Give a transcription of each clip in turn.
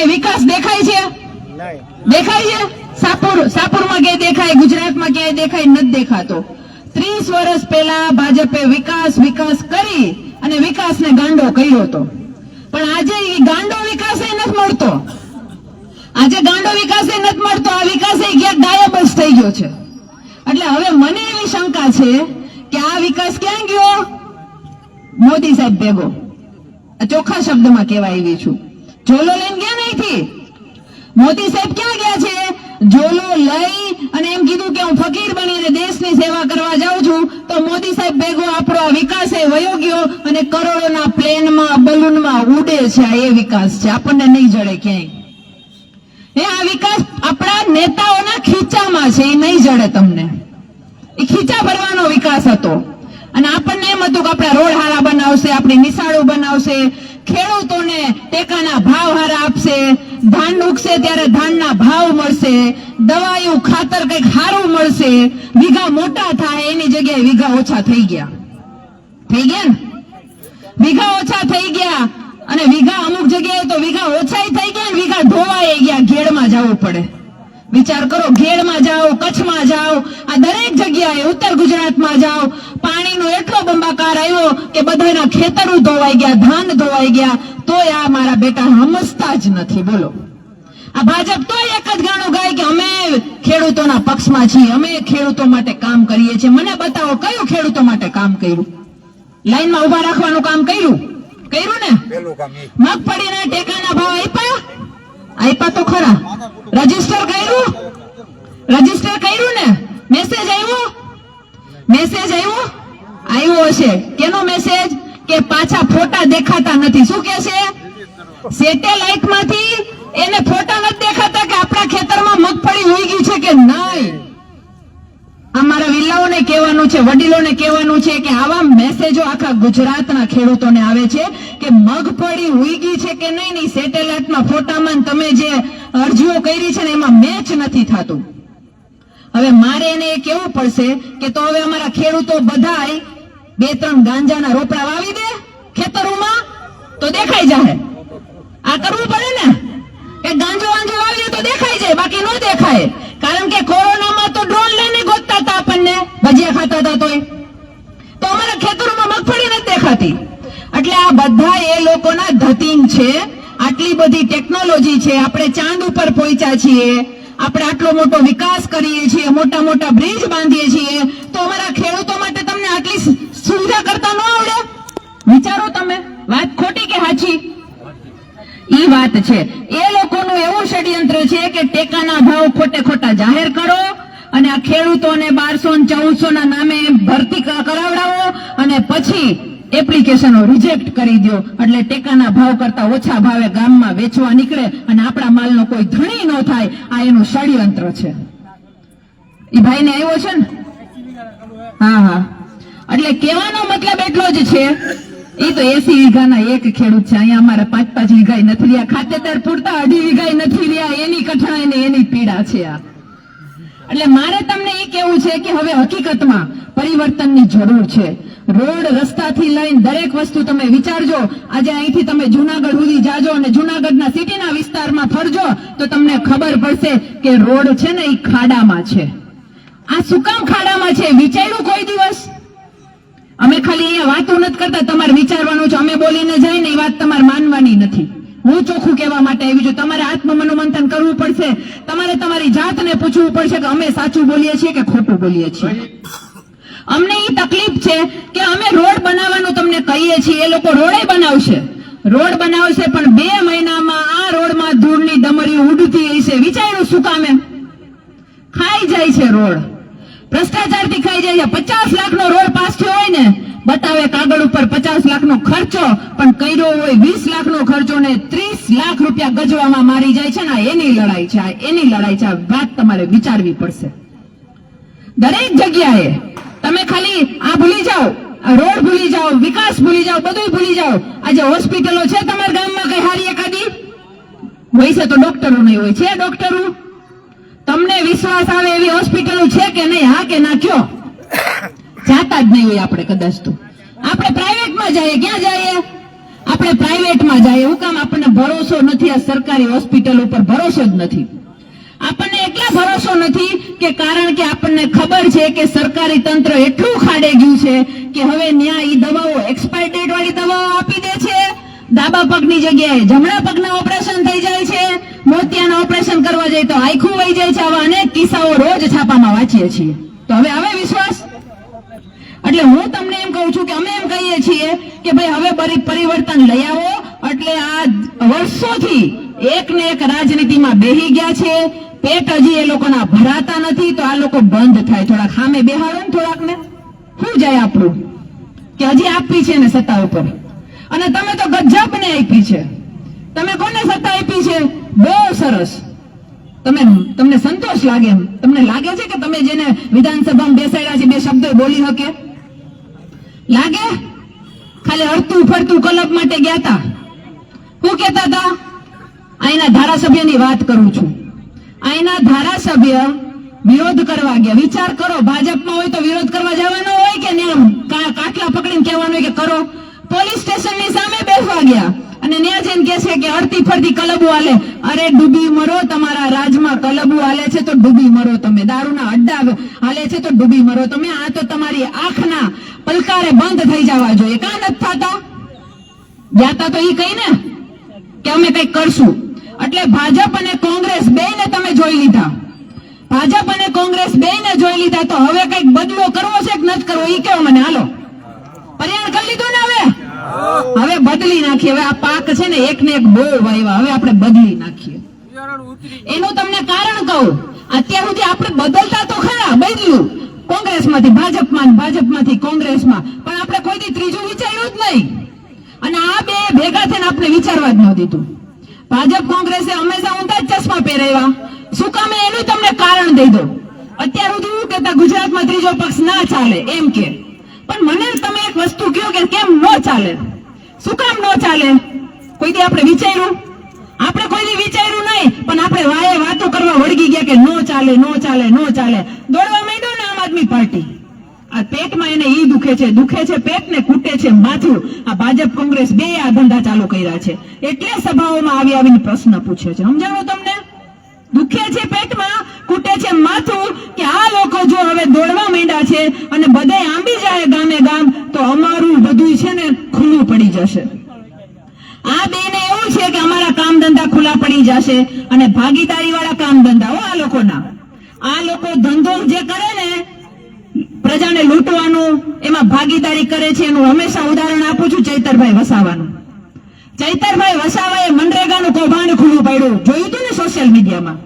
ક્યાંય વિકાસ દેખાય છે? દેખાય છે? સાપુર સાપુરમાં ક્યાંય દેખાય ગુજરાતમાં ક્યાંય દેખાય નથી દેખાતો. ત્રીસ વર્ષ પહેલા ભાજપે વિકાસ વિકાસ કરી અને વિકાસને ગાંડો કર્યો હતો. પણ આજે એ ગાંડો વિકાસ નથી મળતો. આજે ગાંડો વિકાસ નથી મળતો આ વિકાસ ક્યાંક ગાયબ જ થઈ ગયો છે. એટલે હવે મને એવી શંકા છે કે આ વિકાસ ક્યાં ગયો? મોદી સાહેબ ભેગો. આ ચોખ્ખા શબ્દમાં કહેવા આવી છું. ઝોલો લઈને ગયા નહીંથી મોદી સાહેબ ક્યાં ગયા છે? ઝોલો લઈ અને એમ કીધું કે હું ફકીર બનીને દેશની સેવા કરવા જાઉં છું. તો મોદી સાહેબ ભેગો આપણો આ વિકાસ એ વયો ગયો અને કરોડોના પ્લેનમાં, બલૂનમાં ઉડે છે એ વિકાસ છે. આપણને નહીં જડે ક્યાંય. એ આ વિકાસ આપણા નેતાઓના ખીચામાં છે, એ નહીં જડે તમને. એ ખીચા ભરવાનો વિકાસ હતો. અને આપણને એમ હતું કે આપણા રોડ હારા બનાવશે, આપણી નિશાળો બનાવશે આપશે ધાન ઉગશે ત્યારે ધાનના ભાવ મળશે દવાયું ખાતર કંઈક સારું મળશે, વીઘા મોટા થાય, એની જગ્યાએ વીઘા ઓછા થઈ ગયા. થઈ ગયા ને? વીઘા ઓછા થઈ ગયા, અને વીઘા અમુક જગ્યાએ તો વીઘા ઓછાય થઈ ગયા વીઘા ધોવાઈ ગયા, ઘેડમાં જવું પડે. વિચાર કરો, ઘેડમાં જાઓ, કચ્છમાં જાઓ, આ દરેક જગ્યાએ ઉત્તર ગુજરાતમાં જાઓ, પાણીનો એટલો બંબાકાર આવ્યો કે બધાના ખેતરો ધોવાઈ ગયા, ધાન ધોવાઈ ગયા તોય આ મારા બેટા સમજતા જ નથી બોલો. આ ભાજપ તોય એક જ ગાણું ગાય કે અમે ખેડૂતોના પક્ષમાં છીએ અમે ખેડૂતો માટે કામ કરીએ છીએ. મને બતાવો કયું ખેડૂતો માટે કામ કર્યું? લાઈનમાં ઊભા રાખવાનું કામ કર્યું? કર્યું ને? મગફળીના ટેકાના ભાવ આપ્યા? આપ્યા તો ખરા. રજિસ્ટર કર્યું? રજિસ્ટર કર્યું ને? મેસેજ આવ્યો? મેસેજ આવ્યો? આવ્યો હશે. કેનો મેસેજ કે પાછા ફોટા દેખાતા નથી. શું કે છે? સેટેલાઇટમાંથી એને ફોટા નથી દેખાતા કે આપણા ખેતરમાં મગફળી ઉગી છે કે નહીં? અમારા વિલ્લાઓને કહેવાનું છે, વડીલોને કહેવાનું છે કે આવા મેસેજો આખા ગુજરાતના ખેડૂતોને આવે છે કે મગફળી ઉઈગી છે કે નહીં નહીં સેટેલાઇટમાં ફોટામાં તમે જે અરજીઓ કરી છે ને એમાં મેચ નથી થતું. હવે મારે એને એ કહેવું પડશે કે તો હવે અમારા ખેડૂતો બધાય બે ત્રણ ગાંજાના રોપડા વાવી દે ખેતરોમાં તો દેખાઈ જાય આ કરવું પડે ને? કે ગાંજો વાંજો વાવીએ તો દેખાઈ જાય, બાકી ન દેખાય. કારણ કે કોરોનામાં તો ડ્રોન લઈને ગોતતા હતા આપણને, ભજીયા ખાતા હતા તોય. તો અમારા ખેતરોમાં મગફળી નથી દેખાતી. એટલે આ બધા એ લોકોના ધતિંગ છે. આટલી બધી ટેકનોલોજી છે. આપણે ચાંદ ઉપર પહોંચ્યા છીએ. આપણે આટલો મોટો વિકાસ કરીએ છીએ. મોટા મોટા બ્રિજ બાંધીએ છીએ. તો અમારા ખેડૂતો માટે તમને આટલી સુવિધા કરતા ન આવડે? વિચારો તમે, વાત ખોટી કે સાચી? ઈ વાત છે. એ લોકોનું એવું ષડયંત્ર છે કે ટેકાના ભાવ ખોટે ખોટા જાહેર કરો અને આ ખેડૂતોને બારસો ને ચૌદસો ના નામે ભરતી કરાવડાવો અને પછી એપ્લિકેશનો રિજેક્ટ કરી દો. એટલે ટેકાના ભાવ કરતા ઓછા ભાવે ગામમાં વેચવા નીકળે અને આપણા માલનો કોઈ ધણી ન થાય. આ એનું ષડયંત્ર છે. ઈ ભાઈને આવ્યો છે ને? હા હા. એટલે કહેવાનો મતલબ એટલો જ છે એ તો એસી વીઘાના એક ખેડૂત છે, અહીંયા અમારે પાંચ પાંચ વીઘા નથી રહ્યા ખાતેદાર પૂરતા અઢી વીઘા નથી રહ્યા, એની કઠણાઈ ને એની પીડા છે આ. એટલે મારે તમને એ કેવું છે કે હવે હકીકતમાં પરિવર્તનની જરૂર છે. રોડ રસ્તાથી લઈને દરેક વસ્તુ તમે વિચારજો, આજે અહીંથી તમે જુનાગઢ સુધી જાજો અને જુનાગઢના સિટીના વિસ્તારમાં ફરજો, તો તમને ખબર પડશે કે રોડ છે ને એ ખાડામાં છે. આ શું કામ ખાડામાં છે? વિચાર્યું કોઈ દિવસ? અમે ખાલી અહીંયા વાતો નથી કરતા, તમારે વિચારવાનું છે. અમે બોલીને જાય ને એ વાત તમારે માનવાની નથી. હું ચોખ્ખું કહેવા માટે આવી છું. તમારે આત્મમનોમંથન કરવું પડશે. તમારે તમારી જાતને પૂછવું પડશે કે અમે સાચું બોલીએ છીએ કે ખોટું બોલીએ છીએ. અમને એ તકલીફ છે કે અમે રોડ બનાવવાનું તમને કહીએ છીએ. એ લોકો રોડે બનાવશે. રોડ બનાવશે, પણ બે મહિનામાં આ રોડમાં ધૂળની ડમરી ઉડતી હશે. વિચાર્યું શું કામ એમ? ખાઈ જાય છે રોડ. ભ્રષ્ટાચારથી ખાઈ જાય છે. પચાસ લાખનો રોડ પાસ થયો હોય ને, બતાવે કાગળ ઉપર પચાસ લાખનો ખર્ચો, પણ કર્યો હોય વીસ લાખનો ખર્ચો ને ત્રીસ લાખ રૂપિયા ગજવામાં મારી જાય છે ને એની લડાઈ છે, આ એની લડાઈ છે, આ વાત તમારે વિચારવી પડશે. દરેક જગ્યાએ તમે ખાલી આ ભૂલી જાઓ રોડ ભૂલી જાઓ, વિકાસ ભૂલી જાઓ બધું ભૂલી જાઓ. આજે હોસ્પિટલો છે તમારા ગામમાં, કઈ હારી એકાદી? હોય છે તો ડોક્ટરો નહીં હોય. છે ડોક્ટરો? તમને વિશ્વાસ આવે એવી હોસ્પિટલો છે કે નહીં? હા કે ના? કયો? જાતા જ નહીં હોય આપણે કદાચ તો. આપણે પ્રાઇવેટમાં જઈએ. ક્યાં જઈએ? આપણે પ્રાઇવેટમાં જઈએ. એવું કામ આપણને ભરોસો નથી. આ સરકારી હોસ્પિટલ ઉપર ભરોસો જ નથી. આપણને એટલા ભરોસો નથી કે કારણ કે આપણને ખબર છે કે સરકારી તંત્ર એટલું ખાડે ગયું છે કે હવે ન્યાય એ દવાઓ એક્સપાયર ડેટ વાળી દવાઓ આપી દે છે. ડાબા પગની જગ્યાએ જમણા પગના ઓપરેશન થઈ જાય છે. મોતિયાના ઓપરેશન કરવા જાય તો આખું વહી જાય છે. આવા અનેક કિસ્સાઓ રોજ છાપામાં વાંચીએ છીએ. તો હવે હવે વિશ્વાસ? એટલે હું તમને એમ કહું છું કે અમે એમ કહીએ છીએ કે ભાઈ હવે પરિવર્તન લઈ આવો. એટલે આ વર્ષોથી એક ને એક રાજનીતિમાં બેહી ગયા છે. પેટ હજી એ લોકોના ભરાતા નથી. તો આ લોકો બંધ થાય. થોડાક સામે બેહાડો ને થોડાક ને શું જાય આપણું? કે હજી આપવી છે ને સત્તા ઉપર? અને તમે તો ગજબને આપી છે. તમે કોને સત્તા આપી છે? બહુ સરસ. તમે, તમને સંતોષ લાગે એમ. તમને લાગે છે કે તમે જેને વિધાનસભામાં બેસાડ્યા છે, બે શબ્દો બોલી શકે લાગે? ખાલી હરતું ફરતું કલબ માટે ગયા તા? શું કેતા હતા અહીંના ધારાસભ્યની વાત કરું છું. અહીંના ધારાસભ્ય વિરોધ કરવા ગયા. વિચાર કરો, ભાજપમાં હોય તો વિરોધ કરવા જવાનો હોય કા- કાટલા પકડીને કહેવાનું હોય કે કરો. પોલીસ સ્ટેશનની સામે બેસવા ગયા. અને ન્યા જઈને કે છે કે અડતી ફરતી કલબુ આલે. અરે ડૂબી મરો તમારા રાજમાં કલબુ આલે છે તો ડૂબી મરો તમે. દારૂના અડ્ડા હાલે છે તો ડૂબી મરો તમે. આ તો તમારી આંખના પલકારે બંધ થઈ જવા જોઈએ. કા નથી થતા? જાતા તો એ કઈ ને કે અમે કંઈક કરશું. એટલે ભાજપ અને કોંગ્રેસ બેયને તમે જોઈ લીધા. ભાજપ અને કોંગ્રેસ બેયને જોઈ લીધા તો હવે કંઈક બદલો કરવો છે કે નથી કરવો? એ કેવો મને. હાલો. પર્યાણ કરી લીધું ને હવે? હવે બદલી નાખીએ. હવે આ પાક છે ને એક ને એક બહુ વાયવા. હવે આપણે બદલી નાખીએ. એનું તમને કારણ કહું. અત્યાર સુધી આપણે બદલતા તો ખરા બદલ્યું કોંગ્રેસમાંથી ભાજપમાં ભાજપમાંથી કોંગ્રેસમાં. પણ આપણે કોઈ દી ત્રીજું વિચાર્યું જ નહીં. અને આ બે ભેગા થઈને આપણે વિચારવા જ ન દીધું. ભાજપ કોંગ્રેસે હંમેશા ઊંધા જ ચશ્મા પહેરાવ્યા. શું કામે એનું તમને કારણ દઈ દો અત્યાર સુધી એવું કહેતા ગુજરાતમાં ત્રીજો પક્ષ ના ચાલે. એમ કે. પણ મને તમે એક વસ્તુ કહો કે કેમ ન ચાલે? શું કામ ન ચાલે? કોઈ દી આપણે વિચાર્યું? આપણે કોઈ વિચાર્યું નહીં, પણ આપણે વાયે વાતો કરવા વળગી ગયા કે નો ચાલે નો ચાલે નો ચાલે. દોડવા માંડ્યો ને આમ આદમી પાર્ટી. આ પેટમાં એને ઈ દુખે છે દુખે છે પેટ ને કૂટે છે માથું. આ ભાજપ કોંગ્રેસ બે આ ધંધા ચાલુ કર્યા છે. એટલે સભાઓમાં આવી આવીને પ્રશ્ન પૂછે છે. સમજાણું તમને? દુખે છે પેટમાં, કૂટે છે માથું કે આ લોકો જો હવે દોડવા માંડ્યા છે અને બધે આંબી તો અમારું બધું છે ને ખુલ્લું પડી જશે. આ બેને એવું છે કે અમારા કામ ધંધા ખુલ્લા પડી જશે અને ભાગીદારી વાળા કામ ધંધા આ લોકોના. આ લોકો ધંધો જે કરે ને, પ્રજાને લૂંટવાનું, એમાં ભાગીદારી કરે છે, એનું હંમેશા ઉદાહરણ આપું છું ચૈતરભાઈ વસાવાનું. ચૈતરભાઈ વસાવાએ મનરેગાનું કૌભાંડ ખુલ્લું પાડ્યું. જોયું હતું ને સોશિયલ મીડિયામાં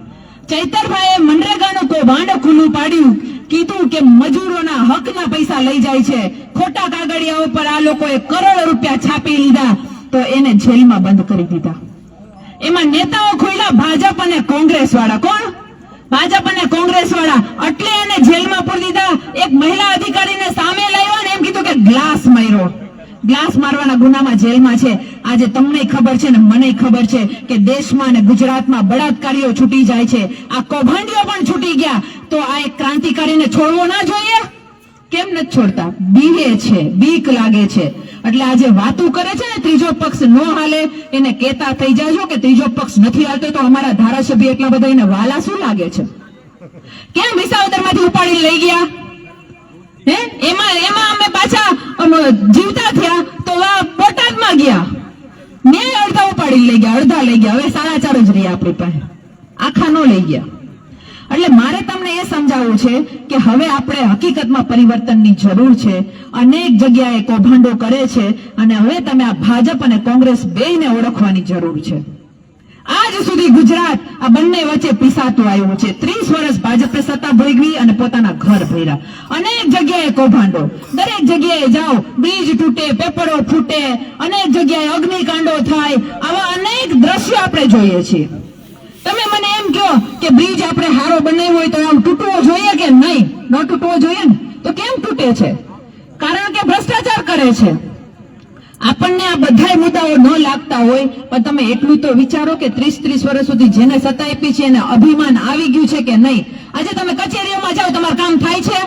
ચૈતરભાઈએ મનરેગાનું કૌભાંડ ખુલ્લું પાડ્યું. કીધું કે મજૂરોના હકના પૈસા લઈ જાય છે. ખોટા કાગળિયા ઉપર આ લોકોએ કરોડો રૂપિયા છાપી લીધા. તો એને જેલમાં બંધ કરી દીધા. એમાં નેતાઓ ખોલ્યા ભાજપ અને કોંગ્રેસ વાળા કોણ? ભાજપ અને કોંગ્રેસ વાળા એટલે એને જેલમાં પૂરી દીધા. એક મહિલા અધિકારીને સામે લાવ્યો ને એમ કીધું કે ગ્લાસ માર્યો. ગ્લાસ મારવાના ગુનામાં જેલમાં છે. આજે તમને ખબર છે ને મને ખબર છે કે દેશમાં અને ગુજરાતમાં બળાત્કારીઓ છૂટી જાય છે. આ કૌભાંડીઓ પણ છૂટી ગયા. તો આ એક ક્રાંતિકારીને છોડવો ના જોઈએ? કેમ નથી છોડતા? બીવે છે, બીક લાગે છે. એટલે આજે વાતું કરે છે ને, ત્રીજો પક્ષ ન હાલે, એને કેતા થઈ જાજો કે ત્રીજો પક્ષ નથી હાલતો તો અમારા ધારાસભ્ય એટલા બધા એને વાલા શું લાગે છે? કેમ વિસાવદરમાંથી ઉપાડી લઈ ગયા? હે? એમાં એમાં અમે પાછા જીવતા થયા, તો બોટાદમાં ગયા. મેં અડધા ઉપાડી લઈ ગયા, અડધા લઈ ગયા. હવે સાડા ચાર જ રહ્યા આપણી પાસે. આખા ન લઈ ગયા. એટલે મારે તમને એ સમજાવવું છે કે હવે આપણે હકીકતમાં પરિવર્તનની જરૂર છે. અનેક જગ્યાએ કૌભાંડો કરે છે અને હવે તમે આ ભાજપ અને કોંગ્રેસ બેયને ઓળખવાની જરૂર છે. આજ સુધી ગુજરાત આ બંને વચ્ચે પીસાતું આવ્યું છે. ત્રીસ વર્ષ ભાજપે સત્તા ભોગવી અને પોતાના ઘર ભર્યા. અનેક જગ્યાએ કૌભાંડો. દરેક જગ્યાએ જાઓ બ્રિજ તૂટે, પેપરો ફૂટે, અનેક જગ્યાએ અગ્નિકાંડો થાય. આવા અનેક દ્રશ્યો આપણે જોઈએ છીએ. તમે મને એમ કહો કે બ્રિજ આપણે હારો બનાવ્યો હોય તો આમ તૂટવો જોઈએ કે નહીં? ન તૂટવો જોઈએ ને? તો કેમ તૂટે છે? કારણ કે ભ્રષ્ટાચાર કરે છે. આપણને આ બધાય મુદ્દાઓ ન લાગતા હોય, પણ તમે એટલું તો વિચારો કે ત્રીસ ત્રીસ વર્ષ સુધી જેને સત્તા આપી છે એને અભિમાન આવી ગયું છે કે નહીં? આજે તમે કચેરીઓમાં જાઓ, તમારું કામ થાય છે?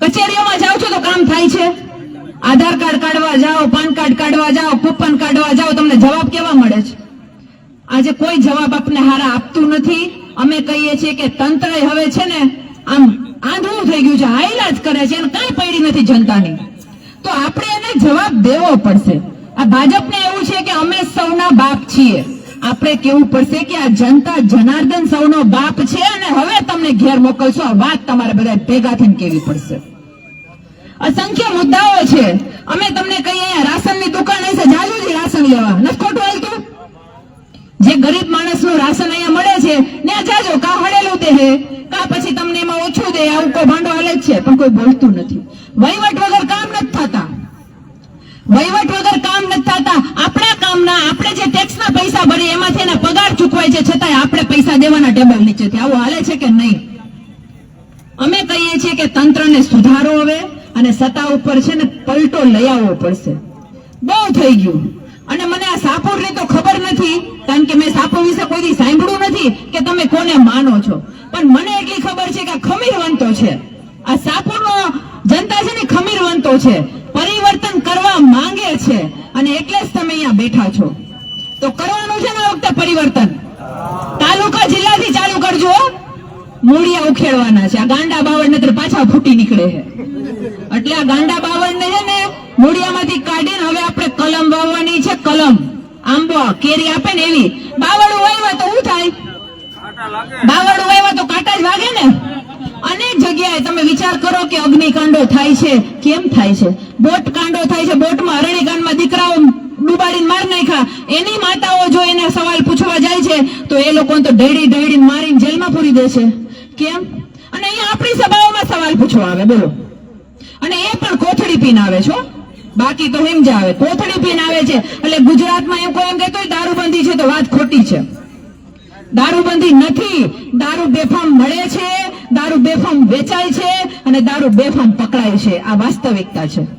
કચેરીઓમાં જાઓ છો તો કામ થાય છે? આધાર કાર્ડ કાઢવા જાઓ, પાન કાર્ડ કાઢવા જાઓ, કૂપન કાઢવા જાઓ, તમને જવાબ કેવા મળે છે? આજે કોઈ જવાબ આપને હારા આપતું નથી. અમે કહીએ છીએ કે તંત્ર હવે છે ને આમ આંધળું થઈ ગયું છે હાઈલા જ કરે છે અને કાંઈ પડી નથી જનતાની. તો આપણે એને જવાબ દેવો પડશે. આ ભાજપને એવું છે કે અમે સૌના બાપ છીએ. આપણે કેવું પડશે કે આ જનતા જનાર્દન સૌનો બાપ છે અને હવે તમને ઘેર મોકલશો. આ વાત તમારે બધા ભેગા થઈને કેવી પડશે? અસંખ્ય મુદ્દાઓ છે. અમે તમને કહીએ રાશનની દુકાન હશે, જાજુ રાશન લેવા. નથી ખોટું હાલતું? જે ગરીબ માણસનું રાશન અહીંયા મળે છે, ત્યાં જાજો, કા હળેલું દે કા પછી તમને એમાં ઓછું દે, આવું કોઈ ભાંડો હાલે છે, પણ કોઈ બોલતું નથી. વહીવટ વગર કામ નથી થતા. વહીવટ વગર કામ નથી થતા. આપણા કામના, આપણે જે ટેક્સના પૈસા ભરીએ, એમાંથી એના પગાર ચૂકવાય છે, છતાંય આપણે પૈસા દેવાના ટેબલ નીચેથી. આવું હાલે છે કે નહીં? અમે કહીએ છીએ કે તંત્રને સુધારો હવે, અને સત્તા ઉપર છે ને પલટો લઈ આવવો પડશે. બહુ થઈ ગયું. અને મને આ સાપુરની તો ખબર નથી, કારણ કે મેં સાપુર વિશે કોઈ સાંભળ્યું નથી કે તમે કોને માનો છો. પણ મને એટલી ખબર છે કે ખમીર વંતો છે. આ સાપુરનો જનતા છે ને ખમીરવંતો છે. પરિવર્તન કરવા માંગે છે અને એટલે જ તમે અહીંયા બેઠા છો. તો કરવાનું છે ને વખતે પરિવર્તન? તાલુકા જિલ્લાથી ચાલુ કરજો મૂળિયા ઉખેડવાના છે. આ ગાંડા બાવળ ને પાછા ફૂટી નીકળે છે. એટલે આ ગાંડા બાવળ ને છે ને મૂળિયામાંથી કાઢીને હવે કલમ વાવવાની છે કલમ. આંબો કેરી આપે ને એવી. બાવળું વાવ્યા તો શું થાય? બાવળું વાવ્યા તો કાંટા જ વાગે ને? અનેક જગ્યાએ તમે વિચાર કરો કે અગ્નિકાંડો થાય છે. કેમ થાય છે? બોટ કાંડો થાય છે. બોટમાં અરણીકાંડમાં દીકરાઓ ડુબાડીને માર નાખ્યા. એની માતાઓ જો એને સવાલ પૂછવા જાય છે તો એ લોકોને તો ડેડી ડેડી મારીને જેલમાં પૂરી દે છે. કેમ? અને અહીંયા આપણી સભાઓમાં સવાલ પૂછવા આવે બોલો. અને એ પણ કોથળી પીને આવે છો બાકી તો એમ જ આવે. કોથળી પીને આવે છે. એટલે ગુજરાતમાં એમ કોઈ એમ કહેતો દારૂબંધી છે તો વાત ખોટી છે. દારૂબંધી નથી. દારૂ બેફામ મળે છે, દારૂ બેફામ વેચાય છે, અને દારૂ બેફામ પકડાય છે. આ વાસ્તવિકતા છે.